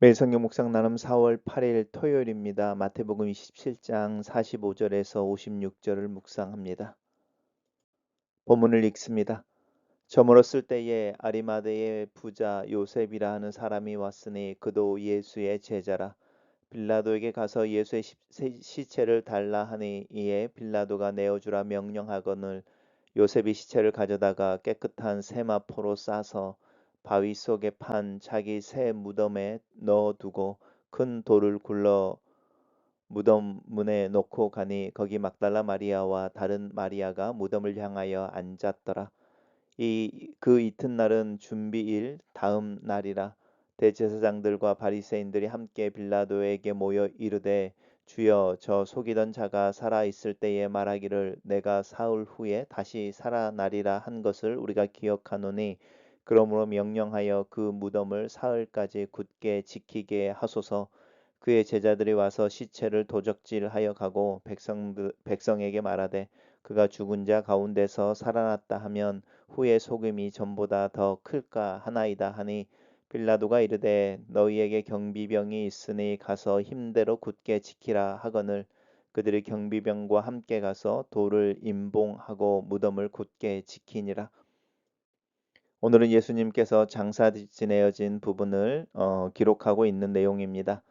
매일 성경 묵상 나눔 4월 8일 토요일입니다. 마태복음 27장 45절에서 56절을 묵상합니다. 본문을 읽습니다. 저물었을 때에 아리마대의 부자 요셉이라 하는 사람이 왔으니 그도 예수의 제자라. 빌라도에게 가서 예수의 시체를 달라 하니 이에 빌라도가 내어주라 명령하거늘 요셉이 시체를 가져다가 깨끗한 세마포로 싸서 바위 속에 판 자기 새 무덤에 넣어 두고 큰 돌을 굴러 무덤 문에 놓고 가니 거기 막달라 마리아와 다른 마리아가 무덤을 향하여 앉았더라. 이 그 이튿날은 준비일 다음 날이라 대제사장들과 바리새인들이 함께 빌라도에게 모여 이르되 주여 저 속이던 자가 살아 있을 때에 말하기를 내가 사흘 후에 다시 살아나리라 한 것을 우리가 기억하노니 그러므로 명령하여 그 무덤을 사흘까지 굳게 지키게 하소서. 그의 제자들이 와서 시체를 도적질하여 가고 백성 백성에게 말하되 그가 죽은 자 가운데서 살아났다 하면 후에 소금이 전보다 더 클까 하나이다 하니 빌라도가 이르되 너희에게 경비병이 있으니 가서 힘대로 굳게 지키라 하거늘 그들이 경비병과 함께 가서 돌을 임봉하고 무덤을 굳게 지키니라. 오늘은 예수님께서 장사 지내어진 부분을 어, 기록하고 있는 내용입니다.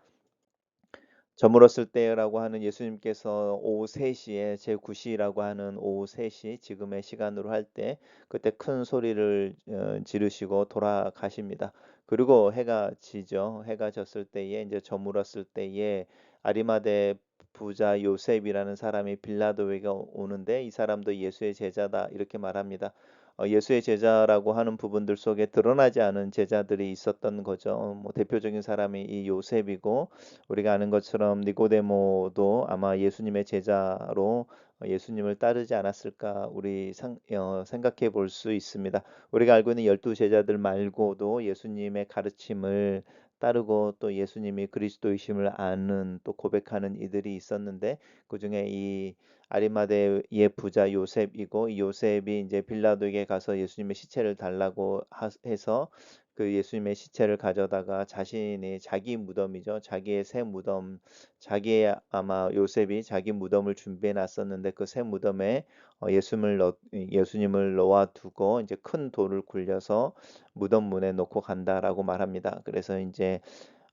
저물었을 때라고 하는 예수님께서 오후 3시에 제9시라고 하는 오후 3시 지금의 시간으로 할 때 그때 큰 소리를 어, 지르시고 돌아가십니다. 그리고 해가 지죠. 해가 졌을 때에 이제 저물었을 때에 아리마대 부자 요셉이라는 사람이 빌라도에게 오는데 이 사람도 예수의 제자다 이렇게 말합니다. 어, 예수의 제자라고 하는 부분들 속에 드러나지 않은 제자들이 있었던 거죠. 뭐 대표적인 사람이 이 요셉이고 우리가 아는 것처럼 니고데모도 아마 예수님의 제자로 예수님을 따르지 않았을까 우리 상, 어, 생각해 볼 수 있습니다. 우리가 알고 있는 열두 제자들 말고도 예수님의 가르침을 따르고 또 예수님이 그리스도이심을 아는 또 고백하는 이들이 있었는데 그 중에 이 아리마대의 부자 요셉이고 이 요셉이 이제 빌라도에게 가서 예수님의 시체를 달라고 해서 그 예수님의 시체를 가져다가 자신이 자기 무덤이죠. 자기의 새 무덤, 자기의 아마 요셉이 자기 무덤을 준비해 놨었는데 그 새 무덤에 어, 예수님을 넣, 예수님을 놓아 두고 이제 큰 돌을 굴려서 무덤 문에 놓고 간다라고 말합니다. 그래서 이제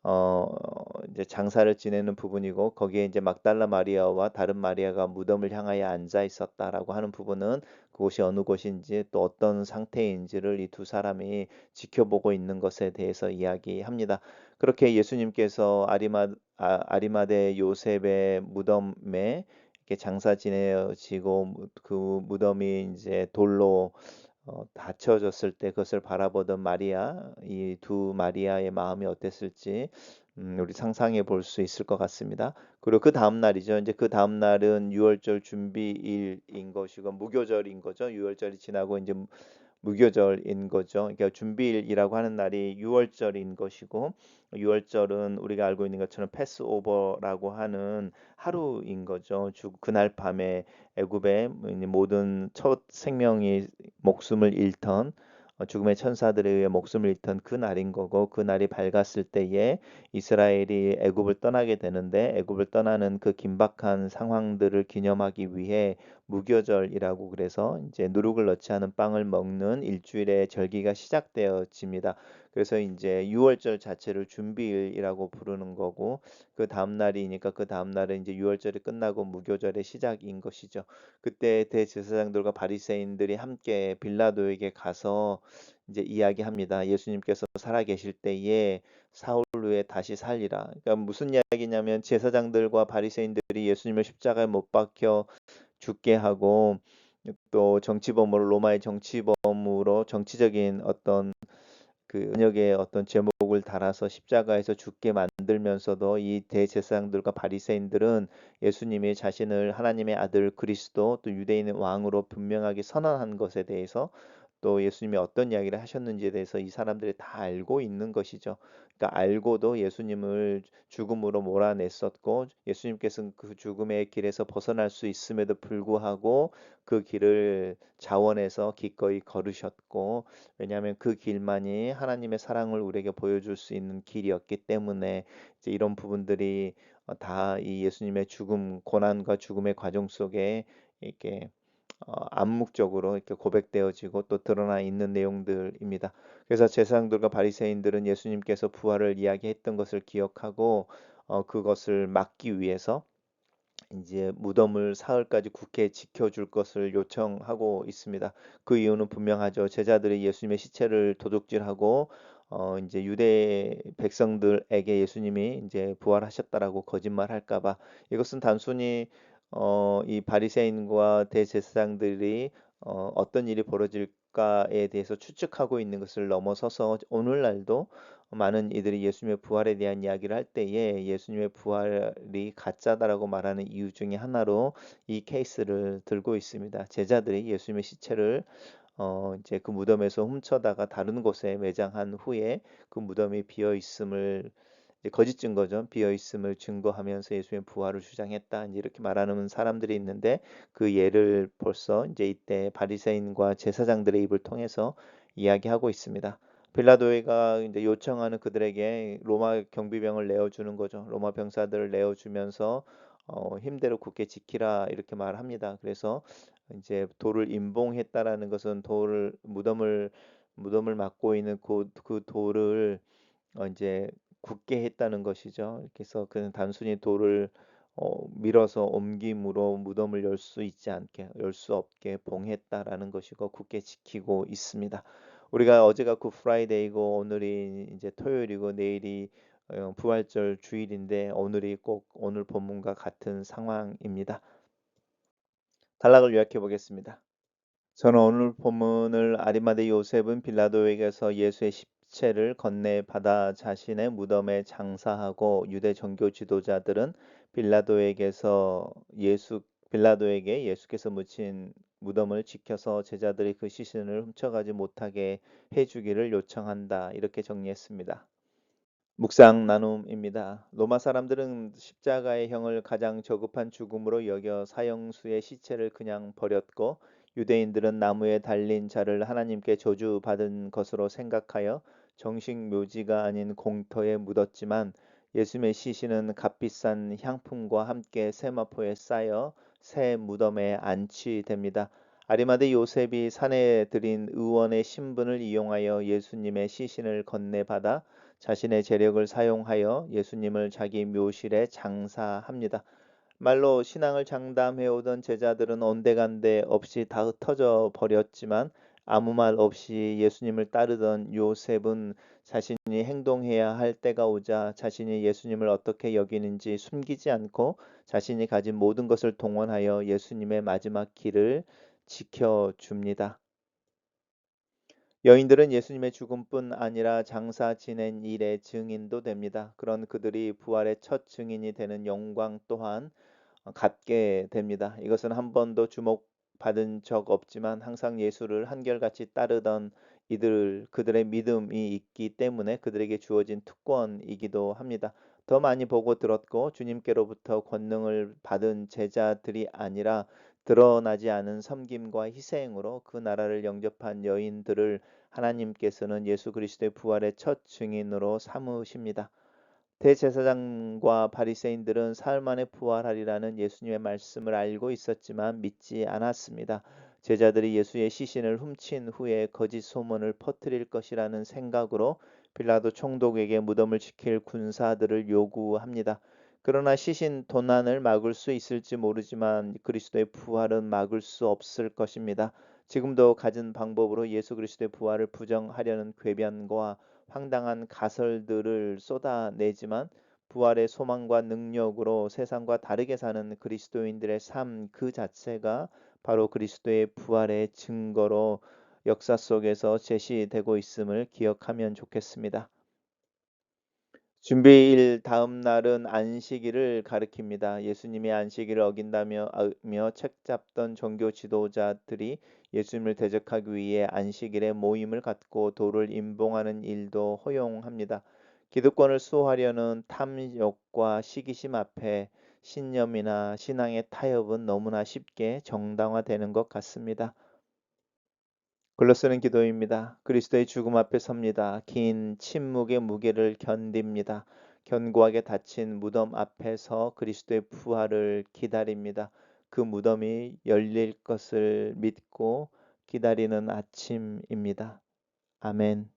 어 이제 장사를 지내는 부분이고 거기에 이제 막달라 마리아와 다른 마리아가 무덤을 향하여 앉아 있었다라고 하는 부분은 그곳이 어느 곳인지 또 어떤 상태인지를 이 두 사람이 지켜보고 있는 것에 대해서 이야기합니다. 그렇게 예수님께서 아리마 아, 아리마대 요셉의 무덤에 이렇게 장사 지내어지고 그 무덤이 이제 돌로 어, 닫혀졌을 때 그것을 바라보던 마리아, 이 두 마리아의 마음이 어땠을지 음, 우리 상상해 볼 수 있을 것 같습니다. 그리고 그 다음 날이죠. 이제 그 다음 날은 유월절 준비일인 것이고 무교절인 거죠. 유월절이 지나고 이제 무교절인 거죠. 그러니까 준비일이라고 하는 날이 유월절인 것이고 유월절은 우리가 알고 있는 것처럼 패스오버라고 하는 하루인 거죠. 그날 밤에 애굽의 모든 첫 생명이 목숨을 잃던 어, 죽음의 천사들에 의해 목숨을 잃던 그 날인 거고 그 날이 밝았을 때에 이스라엘이 애굽을 떠나게 되는데 애굽을 떠나는 그 긴박한 상황들을 기념하기 위해 무교절이라고 그래서 이제 누룩을 넣지 않은 빵을 먹는 일주일의 절기가 시작되어집니다. 그래서 이제 유월절 자체를 준비일이라고 부르는 거고 그 다음 날이니까 그 다음 날은 이제 유월절이 끝나고 무교절의 시작인 것이죠. 그때 대제사장들과 바리새인들이 함께 빌라도에게 가서 이제 이야기합니다. 예수님께서 살아 계실 때에 사흘 후에 다시 살리라. 그러니까 무슨 이야기냐면 제사장들과 바리새인들이 예수님을 십자가에 못 박혀 죽게 하고 또 정치범으로 로마의 정치범으로 정치적인 어떤 그 은역의 어떤 제목을 달아서 십자가에서 죽게 만들면서도 이 대제사장들과 바리새인들은 예수님이 자신을 하나님의 아들 그리스도 또 유대인의 왕으로 분명하게 선언한 것에 대해서 또 예수님이 어떤 이야기를 하셨는지에 대해서 이 사람들이 다 알고 있는 것이죠. 그러니까 알고도 예수님을 죽음으로 몰아냈었고 예수님께서는 그 죽음의 길에서 벗어날 수 있음에도 불구하고 그 길을 자원해서 기꺼이 걸으셨고 왜냐하면 그 길만이 하나님의 사랑을 우리에게 보여줄 수 있는 길이었기 때문에 이제 이런 부분들이 어, 다이 예수님의 죽음 고난과 죽음의 과정 속에 이렇게 어, 암묵적으로 이렇게 고백되어지고 또 드러나 있는 내용들입니다. 그래서 제사장들과 바리새인들은 예수님께서 부활을 이야기했던 것을 기억하고 어, 그것을 막기 위해서 이제 무덤을 사흘까지 굳게 지켜줄 것을 요청하고 있습니다. 그 이유는 분명하죠. 제자들이 예수님의 시체를 도둑질하고 어 이제 유대 백성들에게 예수님이 이제 부활하셨다라고 거짓말할까봐 이것은 단순히 어 이 바리새인과 대제사장들이 어 어떤 일이 벌어질까에 대해서 추측하고 있는 것을 넘어서서 오늘날도 많은 이들이 예수님의 부활에 대한 이야기를 할 때에 예수님의 부활이 가짜다라고 말하는 이유 중에 하나로 이 케이스를 들고 있습니다. 제자들이 예수님의 시체를 어 이제 그 무덤에서 훔쳐다가 다른 곳에 매장한 후에 그 무덤이 비어 있음을 거짓 증거죠. 비어 있음을 증거하면서 예수님의 부활을 주장했다. 이렇게 말하는 사람들이 있는데 그 예를 벌써 이제 이때 바리새인과 제사장들의 입을 통해서 이야기하고 있습니다. 빌라도이가 이제 요청하는 그들에게 로마 경비병을 내어주는 거죠. 로마 병사들을 내어주면서 어, 힘대로 굳게 지키라 이렇게 말합니다. 그래서 이제 돌을 임봉했다라는 것은 돌을 무덤을 무덤을 막고 있는 그, 그 돌을 어, 이제 굳게 했다는 것이죠. 그래서 그는 단순히 돌을 어, 밀어서 옮김으로 무덤을 열 수 있지 않게 열 수 없게 봉했다라는 것이고 굳게 지키고 있습니다. 우리가 어제가 굿 프라이데이고 오늘이 이제 토요일이고 내일이 어, 부활절 주일인데 오늘이 꼭 오늘 본문과 같은 상황입니다. 단락을 요약해 보겠습니다. 저는 오늘 본문을 아리마대 요셉은 빌라도에게서 예수의 십 체를 건네 받아 자신의 무덤에 장사하고 유대 정교 지도자들은 빌라도에게서 예수 빌라도에게 예수께서 묻힌 무덤을 지켜서 제자들이 그 시신을 훔쳐가지 못하게 해주기를 요청한다. 이렇게 정리했습니다. 묵상 나눔입니다. 로마 사람들은 십자가의 형을 가장 저급한 죽음으로 여겨 사형수의 시체를 그냥 버렸고 유대인들은 나무에 달린 자를 하나님께 저주받은 것으로 생각하여 정식 묘지가 아닌 공터에 묻었지만 예수님의 시신은 값비싼 향품과 함께 세마포에 쌓여 새 무덤에 안치됩니다. 아리마대 요셉이 산에 들인 의원의 신분을 이용하여 예수님의 시신을 건네받아 자신의 재력을 사용하여 예수님을 자기 묘실에 장사합니다. 말로 신앙을 장담해오던 제자들은 온데간데 없이 다 흩어져 버렸지만 아무 말 없이 예수님을 따르던 요셉은 자신이 행동해야 할 때가 오자 자신이 예수님을 어떻게 여기는지 숨기지 않고 자신이 가진 모든 것을 동원하여 예수님의 마지막 길을 지켜줍니다. 여인들은 예수님의 죽음뿐 아니라 장사 지낸 일의 증인도 됩니다. 그런 그들이 부활의 첫 증인이 되는 영광 또한 갖게 됩니다. 이것은 한 번도 주목 받은 적 없지만 항상 예수를 한결같이 따르던 이들 그들의 믿음이 있기 때문에 그들에게 주어진 특권이기도 합니다. 더 많이 보고 들었고 주님께로부터 권능을 받은 제자들이 아니라 드러나지 않은 섬김과 희생으로 그 나라를 영접한 여인들을 하나님께서는 예수 그리스도의 부활의 첫 증인으로 삼으십니다. 대제사장과 바리새인들은 사흘 만에 부활하리라는 예수님의 말씀을 알고 있었지만 믿지 않았습니다. 제자들이 예수의 시신을 훔친 후에 거짓 소문을 퍼뜨릴 것이라는 생각으로 빌라도 총독에게 무덤을 지킬 군사들을 요구합니다. 그러나 시신 도난을 막을 수 있을지 모르지만 그리스도의 부활은 막을 수 없을 것입니다. 지금도 가진 방법으로 예수 그리스도의 부활을 부정하려는 궤변과 황당한 가설들을 쏟아내지만 부활의 소망과 능력으로 세상과 다르게 사는 그리스도인들의 삶 그 자체가 바로 그리스도의 부활의 증거로 역사 속에서 제시되고 있음을 기억하면 좋겠습니다. 준비일 다음 날은 안식일을 가리킵니다. 예수님의 안식일을 어긴다며 책 잡던 종교 지도자들이 예수님을 대적하기 위해 안식일에 모임을 갖고 도를 임봉하는 일도 허용합니다. 기득권을 수호하려는 탐욕과 시기심 앞에 신념이나 신앙의 타협은 너무나 쉽게 정당화되는 것 같습니다. 글로 쓰는 기도입니다. 그리스도의 죽음 앞에 섭니다. 긴 침묵의 무게를 견딥니다. 견고하게 닫힌 무덤 앞에서 그리스도의 부활을 기다립니다. 그 무덤이 열릴 것을 믿고 기다리는 아침입니다. 아멘.